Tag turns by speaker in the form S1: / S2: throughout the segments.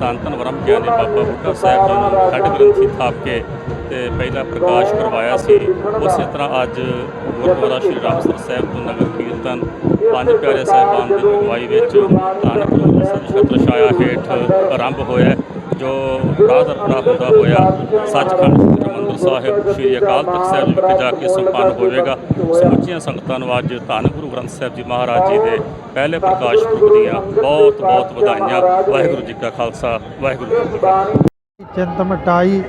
S1: ਧੰਨ ਧੰਨ ਬ੍ਰਹਮ ਗਿਆਨੀ ਬਾਬਾ ਬੁੱਢਾ ਸਾਹਿਬ ਜੀ ਨੂੰ ਖੰਡ ਗ੍ਰੰਥੀ ਥਾਪ ਕੇ ਤੇ ਪਹਿਲਾ ਪ੍ਰਕਾਸ਼ ਕਰਵਾਇਆ ਸੀ। ਉਸੇ ਤਰ੍ਹਾਂ ਅੱਜ ਗੁਰਦੁਆਰਾ ਸ਼੍ਰੀ ਰਾਮਸਰ ਸਾਹਿਬ ਤੋਂ ਨਗਰ ਕੀਰਤਨ ਪੰਜ ਪਿਆਰੇ ਸਾਹਿਬਾਨ ਦੀ ਅਗਵਾਈ ਵਿੱਚ ਧੰਨ ਗੁਰੂ ਛਤਰ ਛਾਇਆ ਹੇਠ ਆਰੰਭ ਹੋਇਆ ਜੋ ਰਾਧਰਪੁਰਾ ਹੁੰਦਾ ਹੋਇਆ, ਸੱਚਖੰਡ ਹਰਿਮੰਦਰ ਸਾਹਿਬ, ਸ੍ਰੀ ਅਕਾਲ ਤਖਤ ਸਾਹਿਬ ਵਿਖੇ ਜਾ ਕੇ ਸੰਪੰਨ ਹੋਵੇਗਾ। ਸਮੁੱਚੀਆਂ ਸੰਗਤਾਂ ਨੂੰ ਅੱਜ ਧੰਨ ਗੁਰੂ ਗ੍ਰੰਥ ਸਾਹਿਬ ਜੀ ਮਹਾਰਾਜ ਜੀ ਦੇ ਪਹਿਲੇ ਪ੍ਰਕਾਸ਼ ਪੁਰਬ ਦੀਆਂ ਬਹੁਤ ਬਹੁਤ ਵਧਾਈਆਂ। ਵਾਹਿਗੁਰੂ ਜੀ ਕਾ ਖਾਲਸਾ, ਵਾਹਿਗੁਰੂ ਜੀ ਕੀ ਫਤਿਹ।
S2: ਚਿੰਤ ਮਟਾਈ,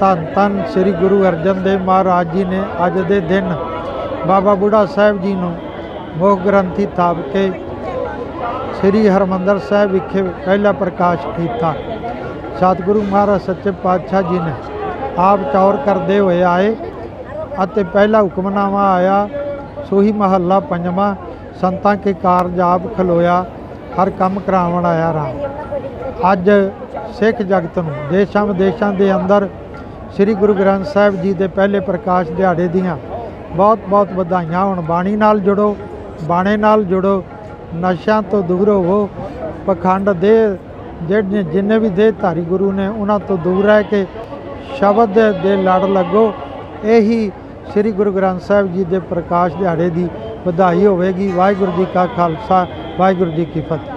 S2: ਧੰਨ ਧੰਨ ਸ੍ਰੀ ਗੁਰੂ ਅਰਜਨ ਦੇਵ ਮਹਾਰਾਜ ਜੀ ਨੇ ਅੱਜ ਦੇ ਦਿਨ ਬਾਬਾ ਬੁੱਢਾ ਸਾਹਿਬ ਜੀ ਨੂੰ ਮੁੱਖ ਗ੍ਰੰਥੀ ਥਾਪ ਕੇ ਸ੍ਰੀ ਹਰਮੰਦਰ ਸਾਹਿਬ ਵਿਖੇ ਪਹਿਲਾ ਪ੍ਰਕਾਸ਼ ਕੀਤਾ। ਸਤਿਗੁਰੂ ਮਹਾਰਾਜ, ਸੱਚੇ ਪਾਤਸ਼ਾਹ ਜੀ ਨੇ ਆਪ ਚੌਰ ਕਰਦੇ ਹੋਏ ਆਏ ਅਤੇ ਪਹਿਲਾ ਹੁਕਮਨਾਮਾ ਆਇਆ, ਸੋਹੀ ਮਹੱਲਾ ਪੰਜਵਾਂ, ਸੰਤਾਂ ਕੇ ਕਾਰਜ ਆਪ ਖਲੋਇਆ, ਹਰ ਕੰਮ ਕਰਾਵਣ ਆਇਆ ਰਾਮ। ਅੱਜ ਸਿੱਖ ਜਗਤ ਨੂੰ ਦੇਸ਼ਾਂ ਵਿਦੇਸ਼ਾਂ ਦੇ ਅੰਦਰ ਸ੍ਰੀ ਗੁਰੂ ਗ੍ਰੰਥ ਸਾਹਿਬ ਜੀ ਦੇ ਪਹਿਲੇ ਪ੍ਰਕਾਸ਼ ਦਿਹਾੜੇ ਦੀਆਂ ਬਹੁਤ ਬਹੁਤ ਵਧਾਈਆਂ ਹੋਣ। ਬਾਣੀ ਨਾਲ ਜੁੜੋ, ਬਾਣੇ ਨਾਲ ਜੁੜੋ, ਨਸ਼ਿਆਂ ਤੋਂ ਦੂਰ ਹੋਵੋ, ਪਖੰਡ ਦੇ ਜਿਹੜੇ ਜਿੰਨੇ ਵੀ ਦੇਹ ਧਾਰੀ ਗੁਰੂ ਨੇ, ਉਹਨਾਂ ਤੋਂ ਦੂਰ ਰਹਿ ਕੇ ਸ਼ਬਦ ਦੇ- ਦੇ ਲੜ ਲੱਗੋ। ਇਹੀ ਸ੍ਰੀ ਗੁਰੂ ਗ੍ਰੰਥ ਸਾਹਿਬ ਜੀ ਦੇ ਪ੍ਰਕਾਸ਼ ਦਿਹਾੜੇ ਦੀ ਵਧਾਈ ਹੋਵੇਗੀ। ਵਾਹਿਗੁਰੂ ਜੀ ਕਾ ਖਾਲਸਾ, ਵਾਹਿਗੁਰੂ ਜੀ ਕੀ ਫਤਿਹ।